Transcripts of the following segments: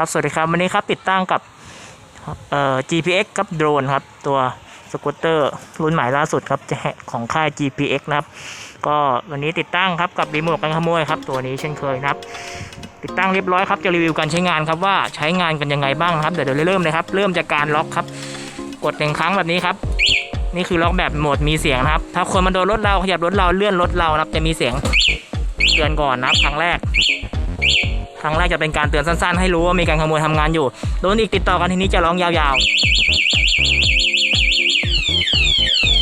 ครับสวัสดีครับวันนี้ครับติดตั้งกับเอ่อ GPX กับโดรนครับตัวสกูตเตอร์รุ่นใหม่ล่าสุดครับจะของค่าย GPX นะครับก็วันนี้ติดตั้งครับกับรีโมทกันขโมยครับตัวนี้เช่นเคยนะครับ ติดตั้งเรียบร้อยครับจะรีวิวการใช้งานครับว่าใช้งานกันยังไงบ้างครับเดี๋ยวเดี๋ยวเริ่มเลยครับเริ่มจากการล็อกครับ กดหนึ่งครั้งแบบนี้ครับ นี่คือล็อกแบบโหมดมีเสียงนะครับ ถ้าคนมาโดนรถเราขยับรถเราเลื่อนรถเรานะครับจะมีเสียงเตือนก่อนนะครับครั้งแรก ครั้งแรกจะเป็นการเตือนสั้นๆ ให้รู้ว่ามีการขโมยทำงานอยู่โดนอีกติดต่อกันทีนี้จะร้องยาวๆ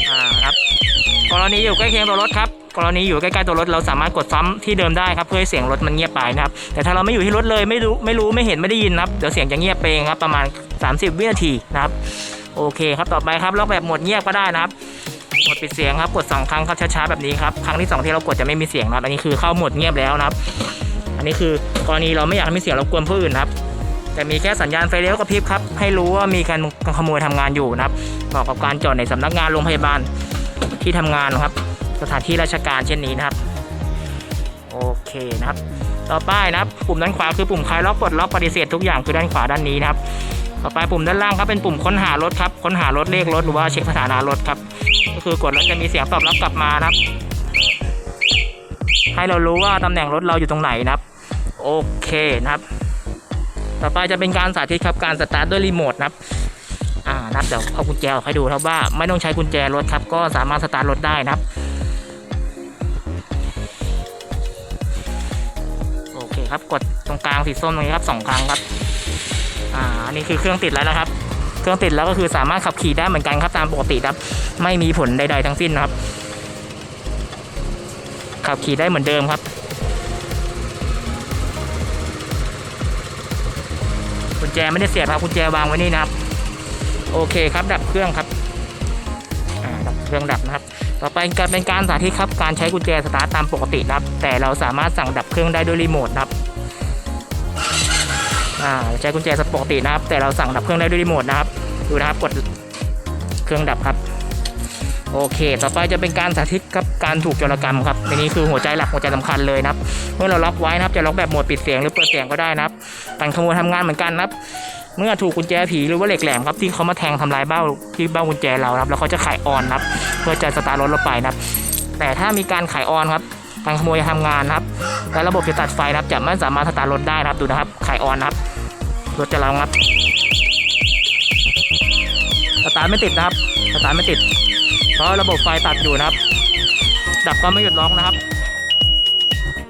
อ่าครับกรณีอยู่ใกล้เคียงตัวรถครับกรณีอยู่ใกล้ๆตัวรถเราสามารถกดซ้ำที่เดิมได้ครับเพื่อให้เสียงรถมันเงียบไปนะครับแต่ถ้าเราไม่อยู่ที่รถเลยไม่รู้ไม่รู้ไม่เห็นไม่ได้ยินนะครับเดี๋ยวเสียงจะเงียบไปเองครับประมาณ 30 วินาทีนะครับโอเคครับต่อไปครับล็อกแบบหมดเงียบก็ได้นะครับหมดปิดเสียงครับกดสองครั้งครับช้าๆแบบนี้ครับครั้งที่สองที่เรากดจะไม่มีเสียงนะครับอันนี้คือเข้าหมดเงียบแล้วนะครับ อันนี้คือกรณีเราไม่อยากให้มีเสียงรบกวนผู้อื่นครับ แต่มีแค่สัญญาณไฟเลี้ยวกระพริบครับ ให้รู้ว่ามีการขโมยทำงานอยู่นะครับเหมาะกับการจอดในสำนักงานโรงพยาบาลที่ทำงานนะครับ สถานที่ราชการเช่นนี้นะครับ โอเคนะครับ ต่อไปนะครับ ปุ่มด้านขวาคือปุ่มคลายล็อกปลดล็อกปฏิเสธทุกอย่างคือด้านขวาด้านนี้นะครับ ต่อไปปุ่มด้านล่างครับเป็นปุ่มค้นหารถครับ ค้นหารถเลขรถหรือว่าเช็คสถานะรถครับ ก็คือกดแล้วจะมีเสียงตอบรับกลับมานะครับ ให้เรารู้ว่าตำแหน่งรถเราอยู่ตรงไหนนะครับ โอเคนะครับ ต่อไปจะเป็นการสาธิตครับการสตาร์ทด้วยรีโมทนะครับอ่านะครับเดี๋ยวเอากุญแจออกให้ดูครับว่าไม่ต้องใช้กุญแจรถครับ ก็สามารถสตาร์ทรถได้นะครับโอเคครับกดตรงกลางสีส้มตรงนี้ครับสองครั้งครับอ่าอันนี้คือเครื่องติดแล้วนะครับ เครื่องติดแล้วก็คือสามารถขับขี่ได้เหมือนกันครับตามปกติครับ ไม่มีผลใดๆทั้งสิ้นนะครับ ขับขี่ได้เหมือนเดิมครับกุญแจไม่ได้เสียบครับกุญแจวางไว้นี่นะครับ โอเคครับดับเครื่องครับดับเครื่องดับนะครับ ต่อไปการเป็นการสาธิตครับการใช้กุญแจสตาร์ทตามปกตินะครับ แต่เราสามารถสั่งดับเครื่องได้ด้วยรีโมทนะครับใช้กุญแจสปกตินะครับ แต่เราสั่งดับเครื่องได้ด้วยรีโมทนะครับ ดูนะครับกดเครื่องดับครับ โอเค ต่อไปจะเป็นการสาธิตครับการถูกโจรกรรมครับอันนี้คือหัวใจหลักหัวใจสำคัญเลยนะครับ เมื่อเราล็อกไว้นะครับจะล็อกแบบโหมดปิดเสียงหรือเปิดเสียงก็ได้นะครับการขโมยทำงานเหมือนกันนะครับ เมื่อถูกกุญแจผีหรือว่าเหล็กแหลมครับที่เขามาแทงทำลายเบ้าที่เบ้ากุญแจเราครับแล้วเขาจะขายออนนะครับเพื่อจะสตาร์ทรถเราไปนะครับ แต่ถ้ามีการขายออนครับการขโมยทำงานนะครับและระบบจะตัดไฟนะครับจะไม่สามารถสตาร์ทรถได้นะครับดูนะครับขายออนนะครับรถจะลังครับสตาร์ทไม่ติดนะครับสตาร์ทไม่ติด เพราะระบบไฟตัดอยู่นะครับ ดับก็ไม่หยุดร้องนะครับ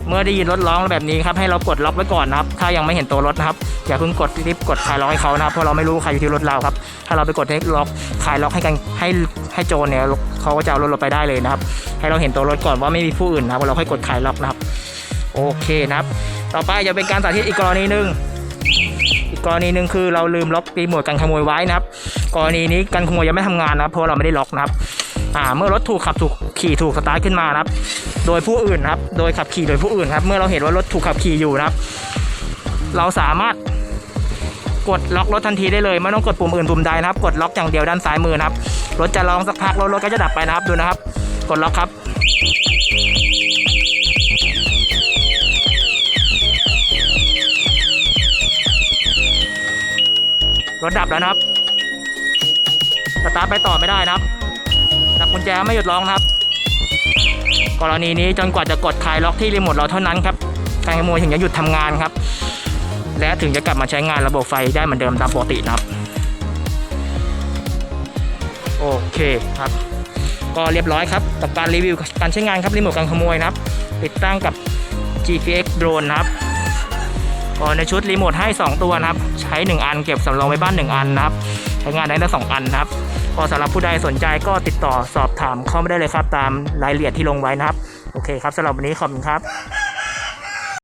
เมื่อได้ยินรถร้องแบบนี้ครับให้เรากดล็อกไว้ก่อนนะครับ ถ้ายังไม่เห็นตัวรถนะครับอย่าเพิ่งกดรีบกดคลายล็อกให้เขานะครับเพราะเราไม่รู้ใครอยู่ที่รถเราครับ ถ้าเราไปกดให้ล็อกคลายล็อกให้กันให้ให้โจรเนี่ยเขาก็จะเอารถเราไปได้เลยนะครับ ให้เราเห็นตัวรถก่อนว่าไม่มีผู้อื่นนะครับเราค่อยกดคลายล็อกนะครับ โอเคนะครับ ต่อไปจะเป็นการสาธิตอีกกรณีหนึ่ง กรณีหนึ่งคือเราลืมล็อกรีโมทกันขโมยไว้นะครับ กรณีนี้การขโมยยังไม่ทำงานนะครับเพราะเราไม่ได้ล็อกนะครับอ่าเมื่อรถถูกขับถูกขี่ถูกสตาร์ทขึ้นมานะครับ โดยผู้อื่นนะครับ โดยขับขี่โดยผู้อื่นครับ เมื่อเราเห็นว่ารถถูกขับขี่อยู่นะครับ เราสามารถกดล็อกรถทันทีได้เลยไม่ต้องกดปุ่มอื่นปุ่มใดนะครับ กดล็อกอย่างเดียวด้านซ้ายมือนะครับ รถจะร้องสักพักแล้วรถก็จะดับไปนะครับดูนะครับ กดล็อกครับ รถดับแล้วนะครับสตาร์ทไปต่อไม่ได้นะครับจับกุญแจไม่หยุดร้องครับ กรณีนี้จนกว่าจะกดคลายล็อกที่รีโมทเราเท่านั้นครับการขโมยถึงจะหยุดทำงานครับ และถึงจะกลับมาใช้งานระบบไฟได้เหมือนเดิมตามปกตินะครับ โอเคครับ ก็เรียบร้อยครับกับการรีวิวการใช้งานครับรีโมทการขโมยนะครับ ติดตั้งกับ GPX drone นะครับ ก็ในชุดรีโมทให้ 2 ตัวนะครับ ใช้ 1 อันเก็บสำรองไว้บ้าน 1 อันนะครับ ใช้งานได้ทั้งสองอันนะครับ ก็สำหรับผู้ใดสนใจก็ติดต่อสอบถามเข้ามาได้เลยครับ ตามรายละเอียดที่ลงไว้นะครับ โอเคครับสำหรับวันนี้ขอบคุณครับ